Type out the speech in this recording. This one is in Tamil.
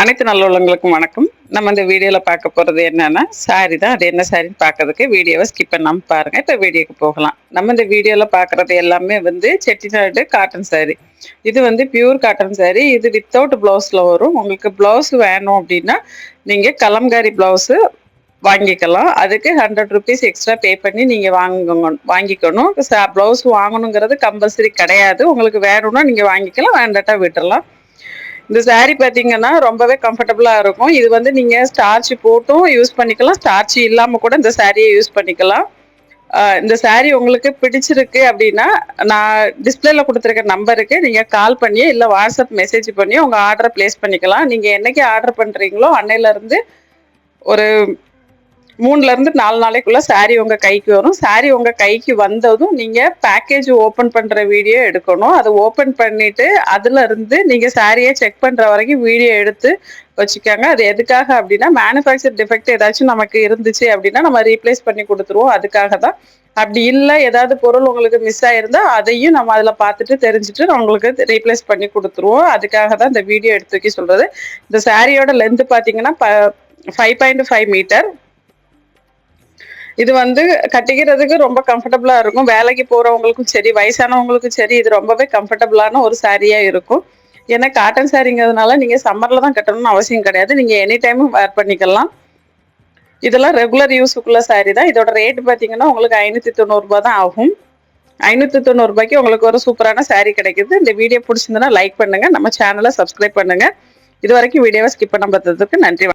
அனைத்து நல்லுள்ளங்களுக்கும் வணக்கம். நம்ம இந்த வீடியோவில் பார்க்க போகிறது என்னன்னா சாரி தான். அது என்ன சாரின்னு பார்க்கறதுக்கு வீடியோவை ஸ்கிப் பண்ணாமல் பாருங்கள் இப்போ வீடியோக்கு போகலாம். நம்ம இந்த வீடியோவில் பார்க்குறது எல்லாமே வந்து செட்டிநாடு காட்டன் சாரி இது வந்து பியூர் காட்டன் சாரி இது வித்தவுட் ப்ளவுஸில் வரும். உங்களுக்கு ப்ளவுஸ் வேணும் அப்படின்னா நீங்கள் கலம்காரி ப்ளவுஸு வாங்கிக்கலாம். அதுக்கு ஹண்ட்ரட் ருபீஸ் எக்ஸ்ட்ரா பே பண்ணி நீங்கள் வாங்க வாங்கிக்கணும். ப்ளவுஸ் வாங்கணுங்கிறது கம்பல்சரி கிடையாது. உங்களுக்கு வேணும்னா நீங்கள் வாங்கிக்கலாம். வேண்டாட்டா விட்டுடலாம் இந்த சாரீ பார்த்தீங்கன்னா ரொம்பவே கம்ஃபர்டபுளாக இருக்கும். இது வந்து நீங்கள் ஸ்டார்ச் போட்டும் யூஸ் பண்ணிக்கலாம். ஸ்டார்ச் இல்லாமல் கூட இந்த சாரியை யூஸ் பண்ணிக்கலாம். இந்த சாரீ உங்களுக்கு பிடிச்சிருக்கு அப்படின்னா நான் டிஸ்பிளேல கொடுத்துருக்க நம்பருக்கு நீங்கள் கால் பண்ணி இல்லை வாட்ஸ்அப் மெசேஜ் பண்ணியோ உங்கள் ஆர்டரை ப்ளேஸ் பண்ணிக்கலாம். நீங்கள் என்னைக்கு ஆர்டர் பண்ணுறீங்களோ அன்னையிலேருந்து ஒரு மூணுல இருந்து நாலு நாளைக்குள்ள சாரி உங்க கைக்கு வரும். சாரி உங்க கைக்கு வந்ததும் நீங்க பேக்கேஜ் ஓபன் பண்ற வீடியோ எடுக்கணும். அதை ஓபன் பண்ணிட்டு அதுல இருந்து நீங்க சாரியை செக் பண்ற வரைக்கும் வீடியோ எடுத்து வச்சுக்கோங்க. அது எதுக்காக அப்படின்னா மேனுஃபேக்சர் டிஃபெக்ட் ஏதாச்சும் நமக்கு இருந்துச்சு அப்படின்னா நம்ம ரீப்ளேஸ் பண்ணி கொடுத்துருவோம். அதுக்காக தான். அப்படி இல்லை ஏதாவது பொருள் உங்களுக்கு மிஸ் ஆயிருந்தா அதையும் நம்ம அதில் பார்த்துட்டு தெரிஞ்சுட்டு உங்களுக்கு ரீப்ளேஸ் பண்ணி கொடுத்துருவோம். அதுக்காக தான் இந்த வீடியோ எடுத்து வைக்க சொல்றது. இந்த சாரியோட லென்த் பார்த்தீங்கன்னா ஃபைவ் பாயிண்ட் ஃபைவ் மீட்டர் இது வந்து கட்டிக்கிறதுக்கு ரொம்ப கம்ஃபர்டபுளா இருக்கும். வேலைக்கு போறவங்களுக்கும் சரி வயசானவங்களுக்கும் சரி இது ரொம்பவே கம்ஃபர்டபுளான ஒரு சாரியா இருக்கும். ஏன்னா காட்டன் சாரிங்கிறதுனால நீங்க சம்மர்ல தான் கட்டணும்னு அவசியம் கிடையாது. நீங்க எனி டைமும் வேர் பண்ணிக்கலாம். இதெல்லாம் ரெகுலர் யூஸுக்குள்ள சாரி தான். இதோட ரேட் பார்த்தீங்கன்னா உங்களுக்கு ஐநூற்றி தொண்ணூறுபா தான் ஆகும். ஐநூற்றி தொண்ணூறுபாய்க்கு உங்களுக்கு ஒரு சூப்பரான சாரீ கிடைக்குது. இந்த வீடியோ பிடிச்சிருந்தனா லைக் பண்ணுங்க. நம்ம சேனலை சப்ஸ்கிரைப் பண்ணுங்க. இது வரைக்கும் வீடியோவை ஸ்கிப் பண்ண பார்த்ததுக்கு நன்றி.